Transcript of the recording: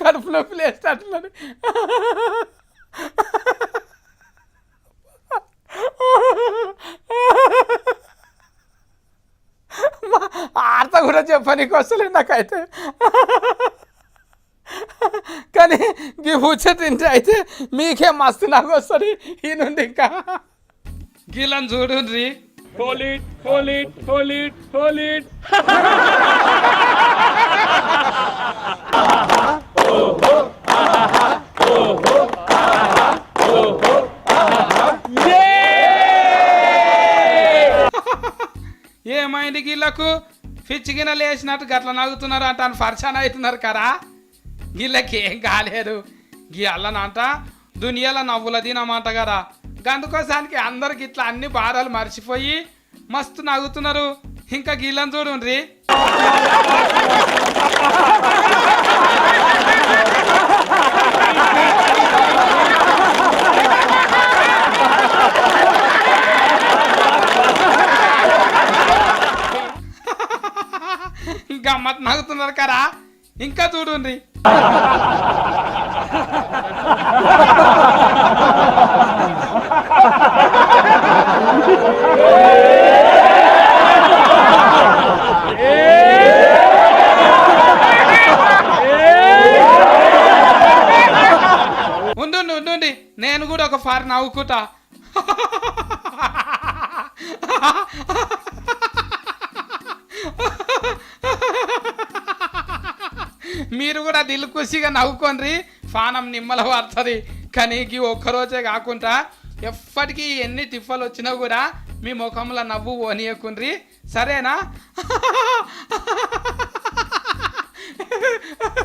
కడుపులో లేస్తాడు ఆర్త కూడా చెప్పనీకి వస్తలేదు నాకైతే కానీ ఈ పూచ తింటే అయితే మీకే మస్తు నాకు వస్తుంది ఈ నుండి ఇంకా గీలను చూడుండ్రి Solid, solid, solid, solid. ఏమైంది గీళ్ళకు పిచ్చి గిన్నెలు వేసినట్టు గట్ల నవ్వుతున్నారు అంట ఫర్షాన్ అవుతున్నారు కదా? గీళ్ళకి ఏం కాలేదు. గీ అల్లనంట దునియాల నవ్వుల దినమాట కదా. గందుకోసానికి అందరికి ఇట్లా అన్ని బాధలు మర్చిపోయి మస్తు నవ్వుతున్నారు. ఇంకా గీళ్ళని చూడండి గమ్మత్ నవ్వుతున్నారు కదా? ఇంకా చూడండి. ఉండండి ఉండండి నేను కూడా ఒక ఫార్ నవ్వుకుంటా. మీరు కూడా దిల్ ఖుషిగా నవ్వుకోండి. ఫానం నిమ్మల పడుతుంది కానీ ఒక్కరోజే కాకుండా ఎప్పటికీ ఎన్ని టిఫలు వచ్చినా కూడా మీ ముఖంలో నవ్వు ఓనియకుండ్రి. సరేనా?